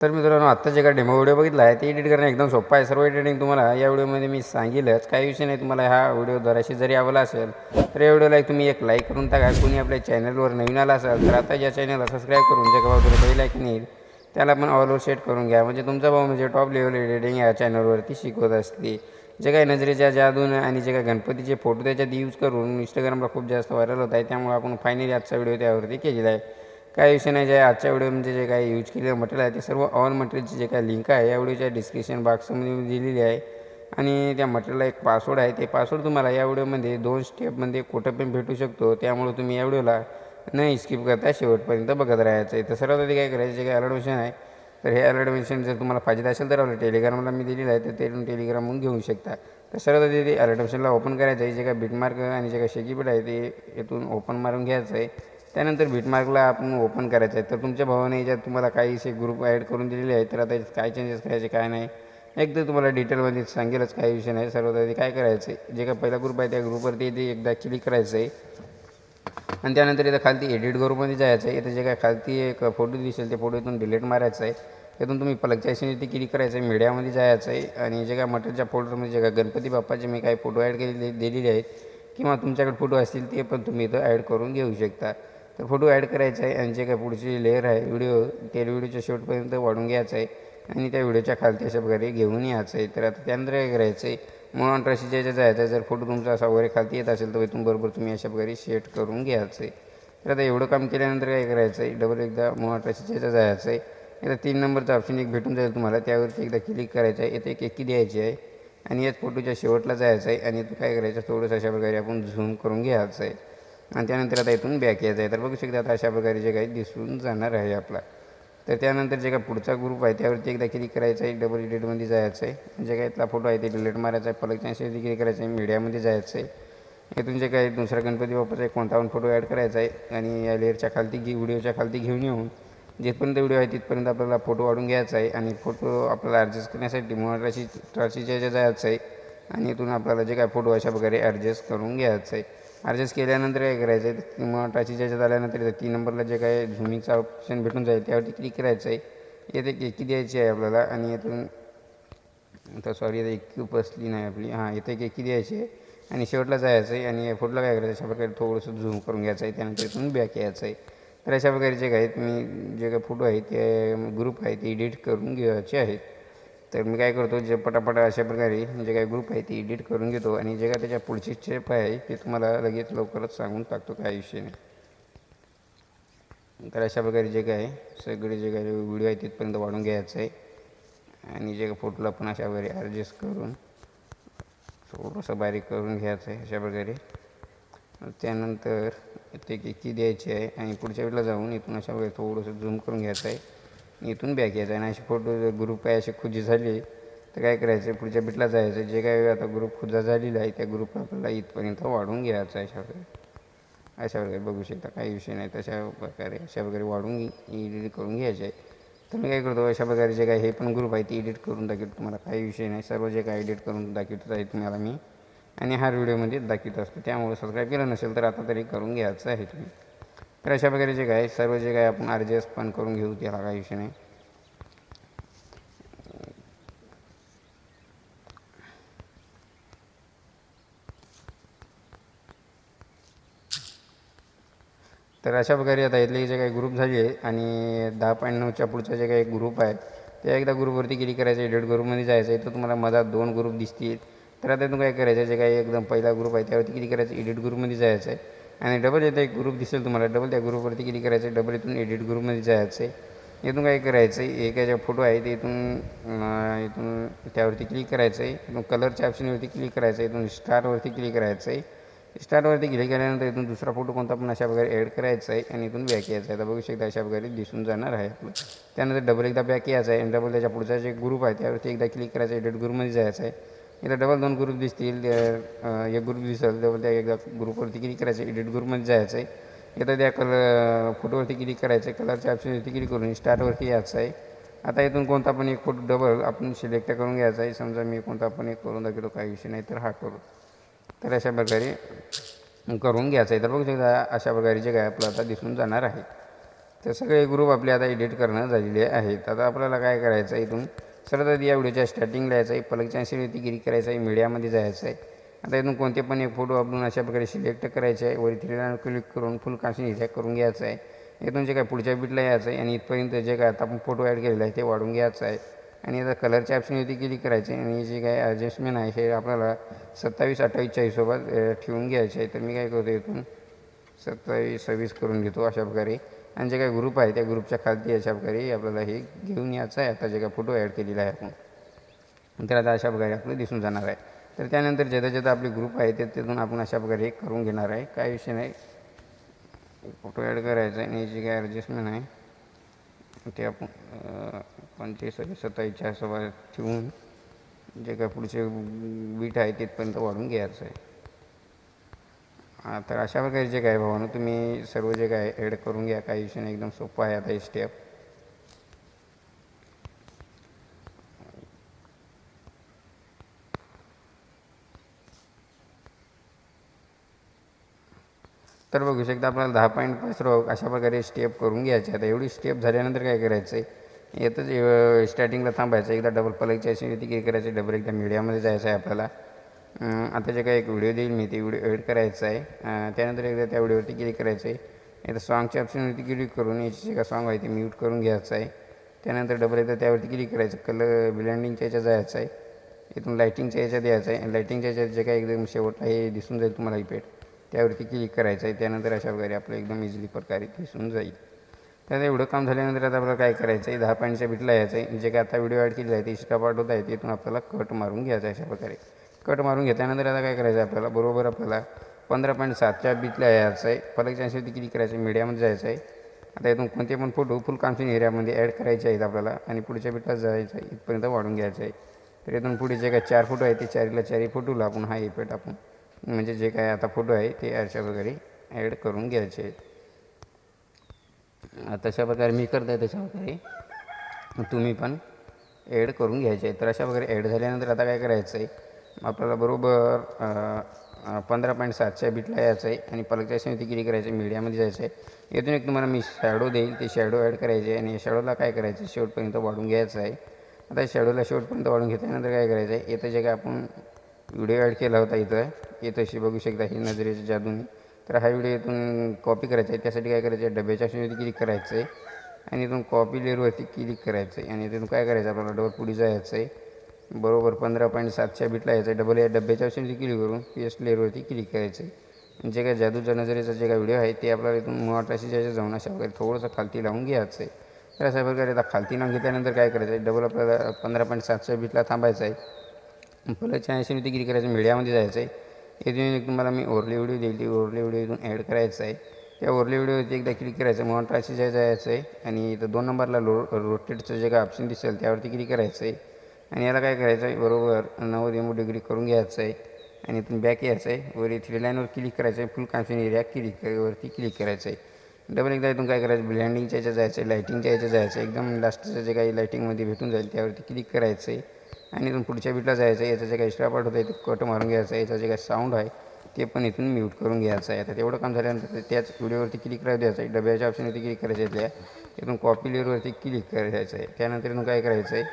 तर मित्रांनो आत्ता जे काय डेमो व्हिडिओ बघितला आहे. ते एडिट करणं एकदम सोपं आहे. सर्व एडिटिंग तुम्हाला या व्हिडिओमध्ये मी सांगितलंच काही विषय नाही तुम्हाला हा व्हिडिओ जराशी जरी आवडला असेल तर या व्हिडिओला एक तुम्ही एक लाईक करून टाका. कोणी आपल्या चॅनलवर नवीन आला असेल तर आता या चॅनलला सबस्क्राईब करून ज्या काय बाजूला पहिला की येईल त्याला पण ऑलवर सेट करून घ्या. म्हणजे तुमचा भाऊ म्हणजे टॉप लेवल एडिटिंग या चॅनलवरती शिकवत असते. जे काही नजरेच्या जादून आणि जे काही गणपतीचे फोटो त्याच्यात यूज करून इंस्टाग्रामला खूप जास्त व्हायरल होत आहे. त्यामुळे आपण फायनली आजचा व्हिडिओ त्यावरती केलेला आहे. काही विषय नाही जे आजच्या व्हिडिओमध्ये जे काही यूज केलेलं मटेरियल आहे ते सर्व ऑन मटेरियलची जे काही लिंक आहे या व्हिडिओच्या डिस्क्रिप्शन बॉक्समध्ये मी दिलेली आहे. आणि त्या मटेरियलला एक पासवर्ड आहे ते पासवर्ड तुम्हाला या व्हिडिओमध्ये दोन स्टेपमध्ये कुठं पण भेटू शकतो. त्यामुळे तुम्ही या व्हिडिओला नाही स्किप करता शेवटपर्यंत बघत राहायचं. आहे तर सर्वात आधी काय करायचं जे काही अलर्ट आहे तर हे अलर्ट मिशन जर तुम्हाला पाहिजे असेल तर आपलं टेलिग्रामला मी दिलेलं आहे तर ते टेलिग्रामहून घेऊ शकता. तर सर्वात आधी ते अलर्ट मिशनला ओपन करायचं आहे जे काय बिटमार्क आणि जे काही शेकीपीठ आहे ते इथून ओपन मारून घ्यायचं आहे. त्यानंतर बिटमार्कला आपण ओपन करायचं आहे. तर तुमच्या भावाने याच्यात तुम्हाला काही असे ग्रुप ॲड करून दिलेले आहेत तर आता काय चेंजेस करायचे काय नाही एकदा तुम्हाला डिटेलमध्ये सांगेलच काही विषय नाही. सर्वात आधी काय करायचं आहे जे काय पहिला ग्रुप आहे त्या ग्रुपवरती ते एकदा क्लिक करायचं आहे आणि त्यानंतर इथं खालती एडिट ग्रुपमध्ये जायचं आहे इथं जे काय खालती एक फोटो दिसेल ते फोटो इथून डिलीट मारायचं आहे त्यातून तुम्ही पलकच्या ते क्लिक करायचं आहे मीडियामध्ये जायचं आहे आणि जे काय मटनच्या फोटोमध्ये जे काय गणपती बाप्पाचे मी काही फोटो ॲड केलेले दिलेले आहेत किंवा तुमच्याकडे फोटो असतील ते पण तुम्ही इथं ॲड करून घेऊ शकता. तर फोटो ॲड करायचा आहे. आणि जे काय पुढची लेअर आहे व्हिडिओ त्या व्हिडिओच्या शेवटपर्यंत वाढून घ्यायचं आहे. आणि त्या व्हिडिओच्या खालती अशा प्रकारे घेऊन यायचं आहे. तर आता त्यानंतर काय करायचं आहे. म्हणून ट्रशीच्या याच्यात जायचं आहे जर फोटो तुमचा असा वगैरे खालती येत असेल तर इथून बरोबर तुम्ही अशा प्रकारे सेट करून घ्यायचं आहे. तर आता एवढं काम केल्यानंतर काय करायचं आहे? डबल एकदा म्हणून ट्रशीच्या जायचं आहे. आता तीन नंबरचा ऑप्शन एक भेटून जाईल तुम्हाला. त्यावरती एकदा क्लिक करायचं आहे. इथे एक एकी द्यायची आहे. आणि याच फोटोच्या शेवटला जायचं आहे. आणि काय करायचं? थोडंसं अशा प्रकारे आपण झूम करून घ्यायचं आहे. आणि त्यानंतर आता इथून बॅक यायचं आहे. तर बघू शकता आता अशा प्रकारे जे काही दिसून जाणार आहे आपला. तर त्यानंतर जे काय पुढचा ग्रुप आहे त्यावरती एकदा क्लिक करायचं आहे. डबल एडिटमध्ये जायचं आहे. जे काय इथला फोटो आहे ते डिलीट मारायचा आहे. पलकच्या शेवटी क्लिक करायचं आहे. मीडियामध्ये जायचं आहे. इथून जे काही दुसरा गणपती बाप्पाचा एक कोणता पण फोटो ॲड करायचा आहे. आणि या लेअरच्या खालती घे व्हिडिओच्या खालती घेऊन येऊन जिथपर्यंत व्हिडिओ आहे तिथपर्यंत आपल्याला फोटो वाढून घ्यायचा आहे. आणि फोटो आपल्याला ॲडजस्ट करण्यासाठी मोनराशी ट्राशीच्या जायचं आहे. आणि इथून आपल्याला जे काय फोटो अशा प्रकारे ॲडजस्ट करून घ्यायचं आहे. ॲडजस्ट केल्यानंतर काय करायचं आहे मग टाचीच्या ज्याच्यात आल्यानंतर इथं तीन नंबरला जे काय झुमिंगचा ऑप्शन भेटून जाईल त्यावरती क्लिक करायचं आहे येथे एकी द्यायची आहे आपल्याला? आणि इथून आता सॉरी आता एकी बसली नाही आपली. हां इथे एक एकी द्यायची आहे? आणि शेवटला जायचं आहे आणि फोटोला काय करायचं? अशा प्रकारे थोडंसं झूम करून घ्यायचं आहे त्यानंतर इथून बॅक यायचं आहे तर अशा प्रकारे जे काय तुम्ही जे काही फोटो आहे ते ग्रुप आहे ते एडिट करून घ्यायचे आहेत. तर मी काय करतो जे पटापट अशा प्रकारे जे काही ग्रुप आहे ते एडिट करून घेतो आणि जे काय त्याच्या पुढची स्टेप आहे ते तुम्हाला लगेच लवकरच सांगून टाकतो काय विषय नाही. तर अशा प्रकारे जे काय सगळे जे काही व्हिडिओ आहे तिथपर्यंत वाढून घ्यायचं आहे. आणि जे काय फोटोला पण अशा प्रकारे ॲडजस्ट करून थोडंसं बारीक करून घ्यायचं आहे अशा प्रकारे. त्यानंतर ते एक द्यायचे द्यायची आहे आणि पुढच्या वेळेला जाऊन इथून अशा प्रकारे थोडंसं झूम करून घ्यायचं आहे. इथून बॅक यायचं आहे आणि असे फोटो जर ग्रुप आहे असे खुजी झाले तर काय करायचं? पुढच्या बिटला जायचं. जे काय आता ग्रुप खुजा झालेला आहे त्या ग्रुप आपल्याला इथपर्यंत वाढून घ्यायचं आहे अशा प्रकारे अशा प्रकारे बघू शकता काही विषय नाही. तशा प्रकारे अशा प्रकारे वाढून एडिट करून घ्यायचे आहे. तर मी काय करतो अशा प्रकारे जे काय हे पण ग्रुप आहे ते एडिट करून दाखवतो तुम्हाला. काही विषय नाही. सर्व जे काय एडिट करून दाखवत आहे तुम्हाला मी. आणि हा व्हिडिओमध्ये दाखवत असतो. त्यामुळे सबस्क्राईब केलं नसेल तर आता तरी करून घ्यायचं आहे तुम्ही. तर अशा प्रकारे जे काय सर्व जे काय आपण ॲडजस्ट पण करून घेऊ त्याला काही विषय नाही. तर अशा प्रकारे आता इथले जे काही ग्रुप झाले आहे आणि दहा पॉईंट नऊच्या पुढचा जे काही ग्रुप आहे ते एकदा ग्रुपवरती क्लिक करायचं एडिट ग्रुपमध्ये जायचं आहे तर तुम्हाला मधात दोन ग्रुप दिसतील. तर आता तुम्ही काय करायचं जे काही एकदम पहिला ग्रुप आहे त्यावरती क्लिक करायचं एडिट ग्रुपमध्ये जायचं आहे. आणि डबल येतं एक ग्रुप दिसेल तुम्हाला. डबल त्या ग्रुपवरती क्लिक करायचं आहे डबल इथून एडिट ग्रुपमध्ये जायचं आहे इथून काय करायचं आहे एका ज्या फोटो आहे ते इथून इथून त्यावरती क्लिक करायचं आहे इथून कलरच्या ऑप्शनवरती क्लिक करायचं आहे इथून स्टारवरती क्लिक करायचं आहे स्टारवरती क्लिक केल्यानंतर इथून दुसरा फोटो कोणता पण अशा प्रकारे ॲड करायचा आहे आणि इथून बॅक यायचा आहे तर बघू शकता अशा प्रकारे दिसून जाणार आहे. आपलं त्यानंतर डबल एकदा बॅक यायचं आहे आणि डबल त्याच्या पुढचा जे ग्रुप आहे त्यावरती एकदा क्लिक करायचं आहे एडिट ग्रुपमध्ये जायचं आहे इथं डबल दोन ग्रुप दिसतील एक ग्रुप दिसेल डबल त्या एकदा ग्रुपवरती क्लिक करायचं एडिट ग्रुपमध्ये जायचं आहे इथं त्या कलर फोटोवरती क्लिक करायचं आहे कलरच्या ऑप्शनवरती क्लिक करून स्टार्टवरती यायचं आहे आता इथून कोणता पण एक फोटो डबल आपण सिलेक्ट करून घ्यायचा आहे समजा मी कोणता पण एक करून दाखवतो काही विषय नाही तर हा करू. तर अशा प्रकारे करून घ्यायचं आहे तर बघू शकता अशा प्रकारे जे काय आपलं आता दिसून जाणार आहे. तर सगळे ग्रुप आपले आता एडिट करणं झालेले आहेत. आता आपल्याला काय करायचं आहे इथून? सर्वात या व्हिडिओच्या स्टार्टिंगला यायचं आहे पलकच्या शेवटी क्लिक करायचं आहे मीडियामध्ये जायचं आहे आता इथून कोणते पण एक फोटो आपण अशा प्रकारे सिलेक्ट करायचे आहे. वरी थ्री क्लिक करून फुल काशी इथे करून घ्यायचं आहे इथून जे काय पुढच्या बीटला यायचं आहे आणि इथपर्यंत जे काय आता आपण फोटो ॲड केलेला आहे ते वाढून घ्यायचं आहे आणि आता कलरच्या ऑप्शनवरती क्लिक करायचे आणि जे काय ॲडजस्टमेंट आहे हे आपल्याला सत्तावीस अठ्ठावीसच्या हिशोबात ठेवून घ्यायचे आहे. तर मी काय करतो इथून सत्तावीस सव्वीस करून घेतो अशा प्रकारे. आणि जे काही ग्रुप आहे त्या ग्रुपच्या खालती अशा प्रकारे आपल्याला हे घेऊन यायचं आहे. आता जे काय फोटो ॲड केलेला आहे आपण. तर आता अशा प्रकारे आपलं दिसून जाणार आहे. तर त्यानंतर जेथा जेथा आपले ग्रुप आहे ते तिथून आपण अशा प्रकारे हे करून घेणार आहे. काय विषय नाही. फोटो ॲड करायचा आहे. आणि जे काय ॲडजस्टमेंट आहे ते आपण अं, पंचवीस सत्तावीसच्या हिशोबात ठेवून जे काय पुढचे बीट आहे तिथपर्यंत वाढून घ्यायचं आहे. तर अशा प्रकारे जे काय भावानं तुम्ही सर्व जे काय ॲड करून घ्या काही विषय नाही एकदम सोपं आहे आता हे स्टेप तर बघू शकता आपल्याला दहा पॉईंट पाच रो अशा प्रकारे स्टेप करून घ्यायचे. आता एवढी स्टेप झाल्यानंतर काय करायचं आहे? येतच स्टार्टिंगला थांबायचं एकदा डबल पलकची अशी होती करायचं करायची डबल एकदा मीडियामध्ये जायचं आहे आपल्याला. आता जे काही एक व्हिडिओ देईल मी ते व्हिडिओ एडिट करायचा आहे. त्यानंतर एकदा त्या व्हिडिओवरती क्लिक करायचं आहे. एकदा सॉंगच्या ऑप्शनवरती क्लिक करून याची जे काय सॉंग आहे ते म्यूट करून घ्यायचं आहे. त्यानंतर डबल एकदा त्यावरती क्लिक करायचं कलर ब्लँडिंगच्या याच्यात जायचं आहे. इथून लाईटिंगच्या याच्यात यायचं आहे. लाईटिंगच्या याच्यात जे काही एकदम शेवट आहे हे दिसून जाईल तुम्हाला इफेक्ट त्यावरती क्लिक करायचं आहे. त्यानंतर अशा प्रकारे आपलं एकदम इझिली प्रकारे दिसून जाईल. तर एवढं काम झाल्यानंतर आता आपल्याला काय करायचं आहे? दहा पॉईंटच्या बिटला यायचं आहे. जे काय आता व्हिडिओ ॲड केली आहे ते एक्स्ट्रा होत आहे तिथून आपल्याला कट मारून घ्यायचं आहे अशा प्रकारे. कट मारून घेतल्यानंतर आता काय करायचं आहे आपल्याला? बरोबर आपल्याला पंधरा पॉईंट सातच्या बीचला यायचं आहे. फलकच्या शेवटी किती करायचं आहे? मीडियामध्ये जायचं आहे. आता इथून कोणते पण फोटो फुल कामसिंग एरियामध्ये ॲड करायचे आहेत आपल्याला आणि पुढच्या बीटला जायचं आहे. इथपर्यंत वाढून घ्यायचं आहे. तर इथून पुढे जे काय चार फोटो आहे ते चारीला चारी फोटोला आपण हा इफेक्ट आपण म्हणजे जे काय आता फोटो आहे ते अशा प्रकारे ॲड करून घ्यायचे आहेत. तशा प्रकारे मी करतो आहे तशा प्रकारे तुम्ही पण ॲड करून घ्यायचे आहे तर अशा प्रकारे ॲड झाल्यानंतर आता काय करायचं आहे? आपल्याला बरोबर पंधरा पॉईंट सातच्या बिटला यायचं आहे आणि पलकच्या समिती क्लिक करायचं? मीडियामध्ये जायचं आहे इथून एक तुम्हाला मी शॅडो देईल. ते शॅडो ॲड करायचे आणि शॅडोला काय करायचं? शेवटपर्यंत वाढून घ्यायचं आहे आता शॅडोला शेवटपर्यंत वाढून घेतल्यानंतर काय करायचं आहे येतं जे काय आपण व्हिडिओ ॲड केला होता इथं हे तशी बघू शकता ही नजरेच्या जादून. तर हा व्हिडिओ इथून कॉपी करायचा आहे. त्यासाठी काय करायचं आहे डब्याच्या ऑप्शनवरती क्लिक करायचं आहे आणि इथून कॉपी लेअरवरती क्लिक करायचं आहे आणि इथून काय करायचं? आपल्याला डबल पुढे जायचं आहे बरोबर पंधरा पॉईंट सातच्या बिटला यायचं. आहे डबल या डब्याच्या ऑप्शनवरती क्लिक करून पेस्ट लेअरवरती क्लिक करायचं. आहे जे काय जादूच्या नजरेचा जे काय व्हिडिओ आहे ते आपल्याला इथून मुळात अशी जायचं जाऊन अशा प्रकारे थोडंसं खालती लावून घ्यायचं आहे तर अशा प्रकारे आता खालती लावून घेतल्यानंतर काय करायचं आहे डबल आपल्याला पंधरा पॉईंट सातच्या बिटला थांबायचं आहे फुलाच्या ऐंशीवरती क्लिक करायचं मीडियामध्ये जायचं आहे इथून एक तुम्हाला मी ओरली व्हिडिओ दिली ती ओरली व्हिडिओ इथून ॲड करायचं आहे त्या ओरली व्हिडिओवरती एकदा क्लिक करायचं मग ट्राशी जायचं आहे आणि इथं दोन नंबरला रो रोटेटचं जे काय ऑप्शन दिसेल त्यावरती क्लिक करायचं आहे आणि याला काय करायचं आहे? बरोबर नव्वद एम डिग्री करून घ्यायचं आहे. आणि इथून बॅक यायचं आहे. वर थ्री लाईनवर क्लिक करायचं आहे. फुल कॉन्फिन एरिया क्लिक वरती क्लिक करायचं आहे. डबल एकदा इथून काय करायचं? ब्लँडिंगच्या याच्यात जायचं आहे. लाईटिंगच्या याच्यात जायचं आहे. एकदम लास्टचं जे काही लाईटिंगमध्ये भेटून जाईल त्यावरती क्लिक करायचं आहे. आणि इथून पुढच्या बीटला जायचं आहे. याचा जे काही एक्स्ट्रा पार्ट होतं आहे ते कट मारून घ्यायचं आहे. याचं जे काही साऊंड आहे ते पण इथून म्यूट करून घ्यायचं आहे. आता तेवढं काम झाल्यानंतर त्याच व्हिडिओवरती क्लिक करायचं द्यायचं आहे. डब्याच्या ऑप्शनवरती क्लिक करायचं आहे. त्या इथून कॉपी लेअरवरती क्लिक करायचं आहे. त्यानंतर इथून काय करायचं आहे?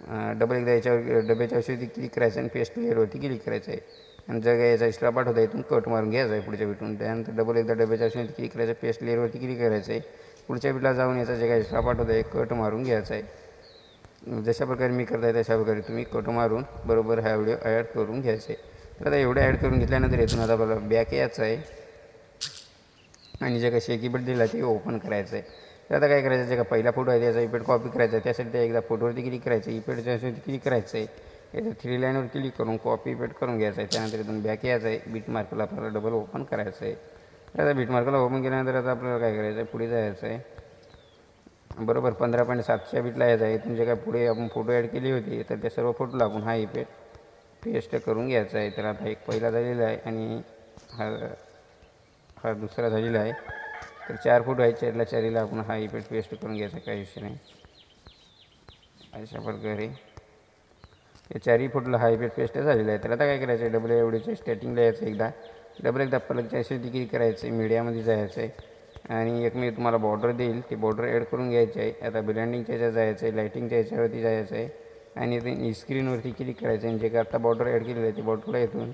डबल एकदा याच्यावर डब्याच्या औषधी क्लिक करायचं आणि पेस्ट लेअरवरती क्लिक करायचं आहे. आणि जर यायचा याचा एक्स्ट्रा पार्ट होता इथून कट मारून घ्यायचा आहे पुढच्या बीटून. त्यानंतर डबल एकदा डब्याच्या औषधी क्लिक करायचं पेस्ट लेअरवरती क्लिक करायचं आहे. पुढच्या बीटला जाऊन याचा जे काही एक्स्ट्रा पाठ होता आहे कट मारून घ्यायचा आहे. जशा प्रकारे मी करत आहे तशा प्रकारे तुम्ही कट मारून बरोबर हा व्हिडिओ ॲड करून घ्यायचा आहे. तर आता एवढं ॲड करून घेतल्यानंतर इथून आता आपल्याला बॅक यायचं आहे. आणि जे काही शेकीबट दिला ते ओपन करायचं आहे. तर आता काय करायचं? जे का पहिला फोटो आहे त्याचा इफेक्ट कॉपी करायचा आहे त्यासाठी त्या एकदा फोटोवरती क्लिक करायचं इफेक्टच्या वरती क्लिक करायचं आहे याचं थ्री लाईनवर क्लिक करून कॉपी इफेक्ट करून घ्यायचं आहे त्यानंतर इथून बॅक यायचं आहे बीट मार्कला आपल्याला डबल ओपन करायचं आहे तर आता बीट मार्कला ओपन केल्यानंतर आता आपल्याला काय करायचं आहे पुढे जायचं आहे बरोबर पंधरा पॉईंट सातशे बीटला यायचं आहे तुमचे काय पुढे आपण फोटो ॲड केली होती तर त्या सर्व फोटोला आपण हा इफेक्ट पेस्ट करून घ्यायचा आहे तर आता एक पहिला झालेला आहे आणि हा हा दुसरा झालेला आहे. तर चार फूट आहेत चारला चारीला आपण हा इफेक्ट पेस्ट करून घ्यायचा काही विषय नाही. अशा प्रकारे. या चारही फुटला हा इफेक्ट पेस्ट झालेला आहे. तर आता काय करायचं? आहे डबल एवढीच्या स्टार्टिंगला यायचं एकदा. डबल एकदा पलकच्या अशी करायचं आहे मीडियामध्ये जायचं आहे. आणि एक मी तुम्हाला बॉर्डर देईल ती बॉर्डर ॲड करून घ्यायची आहे. आता ब्रँडिंगच्या याच्यात जायचं आहे लाईटिंगच्या याच्यावरती जायचं आहे. आणि ते स्क्रीनवरती क्लिक करायचं आहे. जे काय आता बॉर्डर ॲड केलेलं आहे ते बॉर्डरला येथून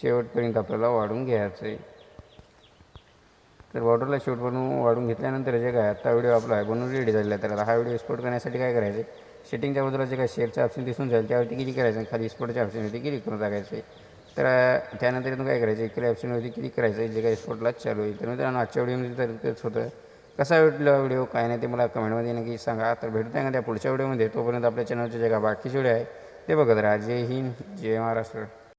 शेवटपर्यंत आपल्याला वाढून घ्यायचं आहे. तर बॉर्डरला शूट बनवून वाढून घेतल्यानंतर जे काय आता व्हिडिओ आपला आहे बनवून रेडी झालेला आहे. तर आता हा व्हिडिओ एक्सपोर्ट करण्यासाठी काय करायचं? आहे सेटिंगच्या बाजूला जे काय शेअरचं ऑप्शन दिसून जाईल त्यावरती क्लिक करायचं. खाली एक्सपोर्टच्या ऑप्शनवरती क्लिक करून टाकायचं. तर त्यानंतर काय करायचं? इकडे ऑप्शनवरती क्लिक करायचं. जे काय एक्सपोर्टला चालू होईल तर मित्रांनो आजच्या व्हिडिओमध्ये तर तेच होतं. कसा वाटला व्हिडिओ काय नाही ते मला कमेंटमध्ये नक्की सांगा. तर आहे का त्या पुढच्या व्हिडिओमध्ये तोपर्यंत आपल्या चॅनलचे जे काय बाकीचे व्हिडिओ आहे ते बघत राहा. जय हिंद जय महाराष्ट्र.